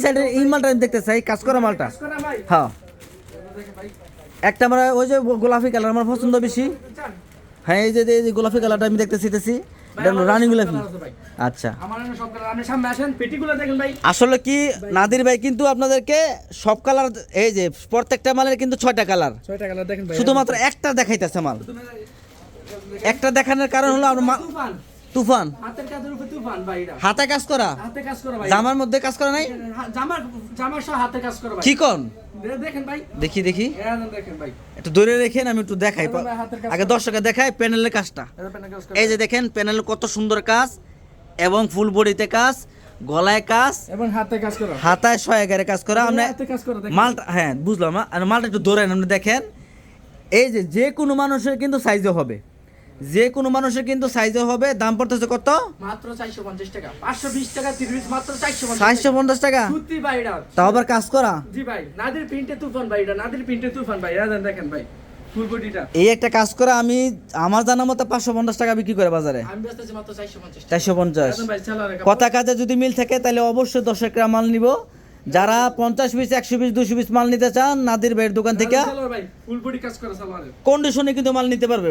সাইডের এই মালটা দেখতে চাই কাজ করা মালটা। হ্যাঁ। একটা আমার ওই যে গোলাপি কালার আমার পছন্দ বেশি। হ্যাঁ এই যে এই গোলাপি কালারটা আমি দেখতে চাইতেছি রানী গোলাপি। আচ্ছা। আসলে কি নাদির ভাই কিন্তু আপনাদেরকে সব কালার এই যে প্রত্যেকটা মালের কিন্তু ছয়টা কালার। শুধুমাত্র একটা দেখাইতেছে মাল। একটা দেখানোর কারণ হলো আমরা মা- তুফান। হাতের কাজের উপর তুফান ভাই এটা হাতে কাজ করা? হাতে কাজ করা ভাই জামার মধ্যে কাজ করা নাই? জামার জামার সহ হাতে কাজ করা ভাই। কি কোন? দেখেন ভাই। দেখি দেখি। দেখেন ভাই। একটু দূরে রেখেন আমি একটু দেখাই। আগে। দর্শকে দেখাই প্যানেলের কাজটা। এই যে দেখেন প্যানেল কত সুন্দর কাজ এবং ফুল বডিতে কাজ গলায় কাজ এবং হাতে কাজ করা। হাতায় সহায়কারে কাজ করা। আমরা হাতে কাজ করা মালটা হ্যাঁ বুঝলাম। আর মালটা একটু ধরেন আপনি দেখেন। এই যে যে কোনো মানুষের কিন্তু সাইজে হবে। যে কোনো মানুষের কিন্তু সাইজে হবে দাম পড়তেছে কত? মাত্র 450 টাকা। 520 টাকা 30 মাত্র 450 চারশো পঞ্চাশ টাকা? সুতি তাও আবার কাজ করা? জি ভাই নাদির প্রিন্টে তুফান নাদির প্রিন্টে তুফান ভাই। দেখেন ভাই এই একটা কাজ করা আমি আমার জানা মতো পাঁচশো পঞ্চাশ টাকা বিক্রি করে বাজারে। আমি ব্যস্ত আছি মাত্র 450 টাকা। চারশো পঞ্চাশ। কথা কাজে যদি মিল থাকে তাহলে অবশ্যই দশ মাল নিব। যারা পঞ্চাশ পিস একশো পিস দুশো পিস মাল নিতে চান নাদির ভাইয়ের দোকান থেকে কন্ডিশনে কিন্তু মাল নিতে পারবে।